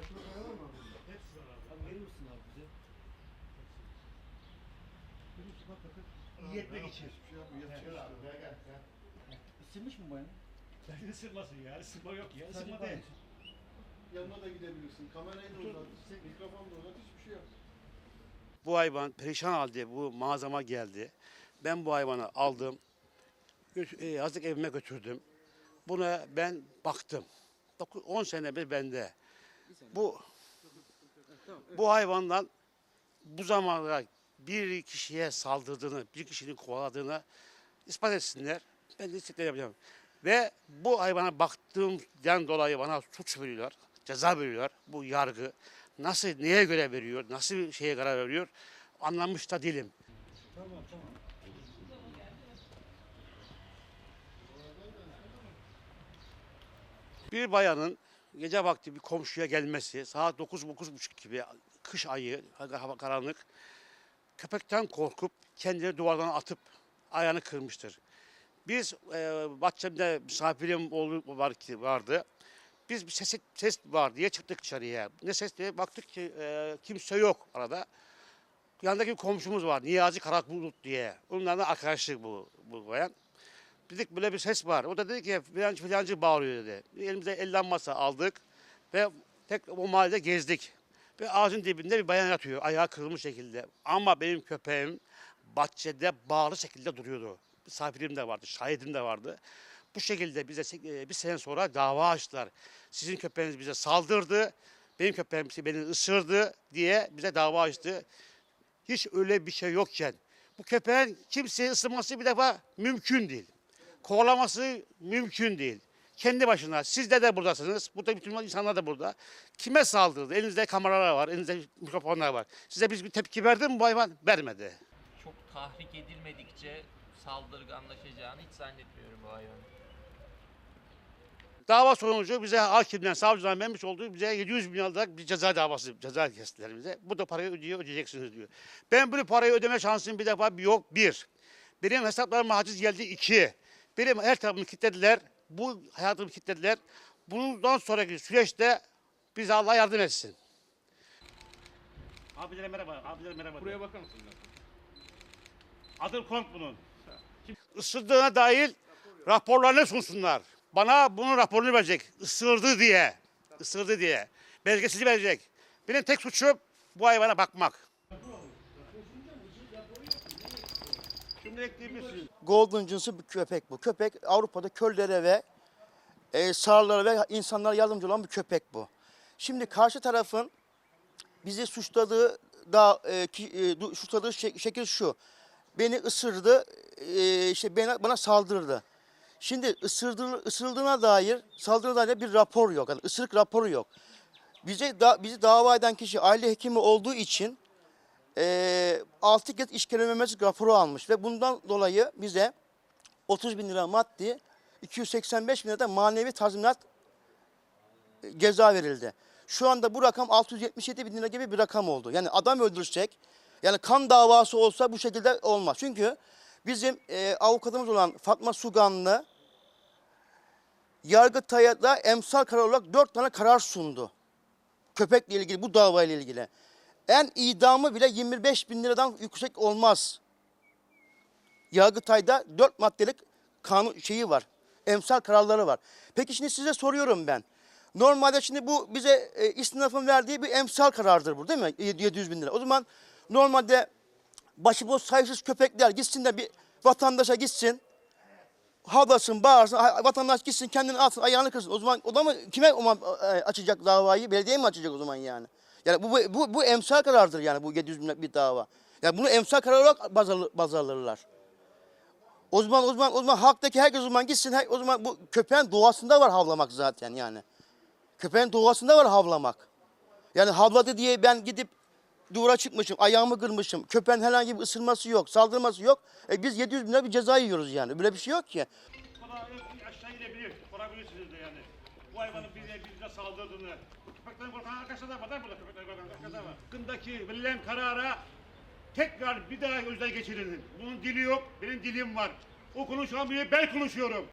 Kaçma kaya var mı abi? Hepsi var abi. Abi verir misin abi bize? Benim su bak bakın. İçin. Hiçbir şey yapmıyor. Yatıyor işte. Isınmış mı bu yani? Ben ısırmasın ya. Isırma yok ya. Isırma değil. Yanına da gidebilirsin. Kamerayı da uzat. Mikrofonu da uzat. Hiçbir şey yok. Bu hayvan perişan halde bu mağazama geldi. Ben bu hayvanı aldım. E, Yazlık evime götürdüm. Buna ben baktım. 10 sene bir bende. Bu bu hayvandan bu zamanda bir kişiye saldırdığını, bir kişinin kovaladığını ispat etsinler. Ben de yapacağım. Ve bu hayvana baktığımdan dolayı bana suç veriyorlar, ceza veriyorlar. Bu yargı nasıl, neye göre veriyor, nasıl bir şeye karar veriyor anlamış da değilim. Tamam tamam. Bir bayanın gece vakti bir komşuya gelmesi, saat 9-9.30 gibi kış ayı, hava karanlık, köpekten korkup kendini duvardan atıp ayağını kırmıştır. Biz e, bahçemde misafirim oldu, var ki vardı. Biz bir ses, ses var diye çıktık dışarıya. Ne ses diye baktık ki e, kimse yok arada. Yanındaki bir komşumuz var. Niyazi Karabulut diye. Onlarla arkadaşlık bu, bu bayan. Dedik böyle bir ses var. O da dedi ki filancı filancı bağırıyor dedi. Elimize elden masa aldık ve tek o mahallede gezdik. Ve ağacın dibinde bir bayan yatıyor ayağı kırılmış şekilde. Ama benim köpeğim bahçede bağlı şekilde duruyordu. Misafirim de vardı, şahidim de vardı. Bu şekilde bize e, bir sene sonra dava açtılar. Sizin köpeğiniz bize saldırdı, benim köpeğim beni ısırdı diye bize dava açtı. Hiç öyle bir şey yokken bu köpeğin kimseyi ısırması bir defa mümkün değil. Kovalaması mümkün değil. Kendi başına. Siz de de buradasınız. Burada bütün insanlar da burada. Kime saldırdı? Elinizde kameralar var, elinizde mikrofonlar var. Size biz bir tepki verdi mi bu hayvan? Vermedi. çok tahrik edilmedikçe saldırganlaşacağını hiç zannetmiyorum bu hayvanın. Dava sonucu bize hakimden, savcıdan vermiş olduğu bize 700 bin liralık bir ceza davası, ceza kestiler bize. Bu da parayı ödüyor, ödeyeceksiniz diyor. Ben bunu parayı ödeme şansım bir defa yok. Bir. Benim hesaplarıma haciz geldi. iki. Benim her tarafımı kilitlediler. Bu hayatımı kilitlediler. Bundan sonraki süreçte bize Allah yardım etsin. Abilere merhaba, abilere merhaba. Buraya bakar mısın? Adım Kong bunun. Isırdığına dair raporlarını sunsunlar. Bana bunun raporunu verecek. Isırdı diye. Isırdı diye. Belgesini verecek. Benim tek suçum bu hayvana bakmak. Şimdi ekleyebilirsiniz. Golden cinsi bir köpek bu. Köpek Avrupa'da köllere ve e, sağırlara ve insanlara yardımcı olan bir köpek bu. Şimdi karşı tarafın bizi suçladığı da e, ki, e, suçladığı şek- şekil şu. Beni ısırdı, e, işte bana, bana saldırdı. Şimdi ısırdığı, ısırıldığına dair, saldırına dair bir rapor yok. Yani ısırık raporu yok. Bize da, bizi dava eden kişi aile hekimi olduğu için e, 6 kez işkelememezlik raporu almış ve bundan dolayı bize 30 bin lira maddi, 285 bin lira da manevi tazminat e, ceza verildi. Şu anda bu rakam 677 bin lira gibi bir rakam oldu. Yani adam öldürsek, yani kan davası olsa bu şekilde olmaz. Çünkü bizim e, avukatımız olan Fatma Suganlı, Yargıtay'a da emsal karar olarak 4 tane karar sundu. Köpekle ilgili, bu davayla ilgili. En idamı bile 25 bin liradan yüksek olmaz. Yargıtay'da 4 maddelik kanun şeyi var. Emsal kararları var. Peki şimdi size soruyorum ben. Normalde şimdi bu bize e, istinafın verdiği bir emsal karardır bu değil mi? 700 bin lira. O zaman normalde başıboş sayısız köpekler gitsin de bir vatandaşa gitsin. Havlasın, bağırsın, vatandaş gitsin kendini atsın, ayağını kırsın. O zaman o da mı kime e, açacak davayı? Belediye mi açacak o zaman yani? Yani bu bu, bu, emsal karardır yani bu 700 bin bir dava. Yani bunu emsal karar olarak baz, baz alırlar. O zaman o zaman o zaman halktaki herkes o zaman gitsin. her- O zaman bu köpeğin doğasında var havlamak zaten yani. Köpeğin doğasında var havlamak. Yani havladı diye ben gidip duvara çıkmışım, ayağımı kırmışım. Köpeğin herhangi bir ısırması yok, saldırması yok. E biz 700 bin lira bir ceza yiyoruz yani. Böyle bir şey yok ki. Aşağı inebilir, korabilirsiniz de yani. Bu hayvanın bize, bize saldırdığını. Köpekten korkan arkadaşlar da var, burada köpekten korkan arkadaşlar da var. Hakkındaki verilen karara tekrar bir daha gözden geçirin. Bunun dili yok, benim dilim var. O konuşamıyor, ben konuşuyorum.